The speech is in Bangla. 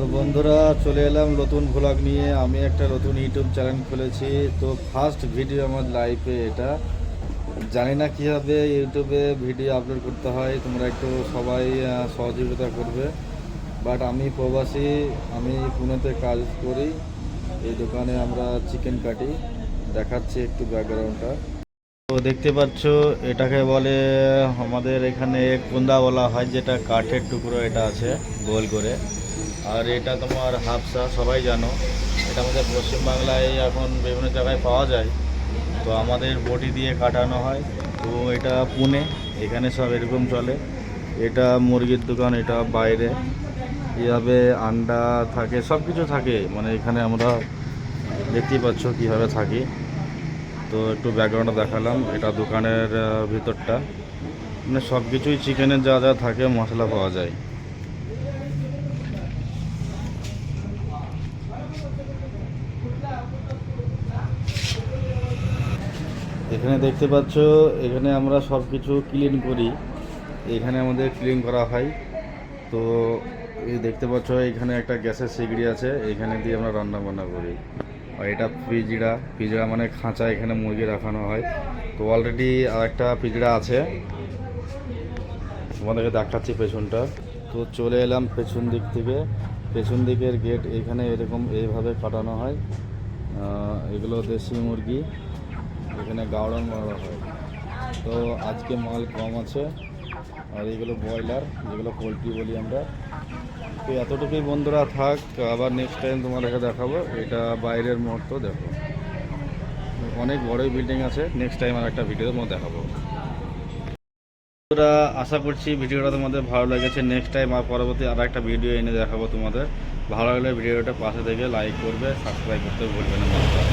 তো বন্ধুরা, চলে এলাম নতুন ভ্লগ নিয়ে। আমি একটা নতুন ইউটিউব চ্যানেল খুলেছি। তো ফার্স্ট ভিডিও আমার লাইফে এটা। জানি না কীভাবে ইউটিউবে ভিডিও আপলোড করতে হয়। তোমরা একটু সবাই সহযোগিতা করবে। বাট আমি প্রবাসী, আমি পুনেতে কাজ করি। এই দোকানে আমরা চিকেন কাটি। দেখাচ্ছি একটু ব্যাকগ্রাউন্ডটা তো দেখতে পাচ্ছ, এটাকে বলে আমাদের এখানে কুন্দা বলা হয়, যেটা কাঠের টুকরো এটা আছে, গোল করে। আর এটা তোমার হাফসা, সবাই জানো। এটা আমাদের পশ্চিমবাংলায় এখন বিভিন্ন জায়গায় পাওয়া যায়। তো আমাদের বটি দিয়ে কাটানো হয়। তো এটা পুনে, এখানে সব এরকম চলে। এটা মুরগির দোকান, এটা বাইরে। এভাবে আন্ডা থাকে সব কিছু থাকে। মানে এখানে আমরা দেখতেই পাচ্ছ কীভাবে থাকি। তো একটু ব্যাকগ্রাউন্ডটা দেখালাম। এটা দোকানের ভিতরটা। মানে সব কিছুই চিকেনের যা যা থাকে, মশলা পাওয়া যায়। এখানে দেখতে পাচ্ছ, এখানে আমরা সব কিছু ক্লিন করি। এখানে আমাদের ক্লিন করা হয়। তো এই দেখতে পাচ্ছ, এখানে একটা গ্যাসের সিগড়ি আছে, এখানে দিয়ে আমরা রান্না বান্না করি। আর এটা পিজড়া পিজড়া মানে খাঁচা এখানে মুরগি রাখানো হয়। তো অলরেডি আর একটা পিজড়া আছে। তোমাদেরকে দেখাচ্ছি পেছনটা। তো চলে এলাম পেছন দিক থেকে। পেছন দিকের গেট এখানে এরকম এইভাবে কাটানো হয়। এগুলো দেশি মুরগি। এখানে গাওড়ান মারা হয়। তো আজকে মাল কম আছে, আর এগুলো ব্রয়লার, যেগুলো পোলট্রি বলি আমরা। তো এতটুকুই বন্ধুরা থাক, আবার নেক্সট টাইম তোমাদেরকে দেখাবো। এটা বাইরের মুহূর্ত, দেখো। অনেক বড়ই বিল্ডিং আছে নেক্সট টাইম আর একটা ভিডিও তোমার দেখাবো। বন্ধুরা, আশা করছি ভিডিওটা তোমাদের ভালো লেগেছে। নেক্সট টাইম আর পরবর্তী আর একটা ভিডিও এনে দেখাবো তোমাদের। ভালো লাগলে ভিডিওটা পাশে থেকে লাইক করবে সাবস্ক্রাইব করতে ভুলবে না।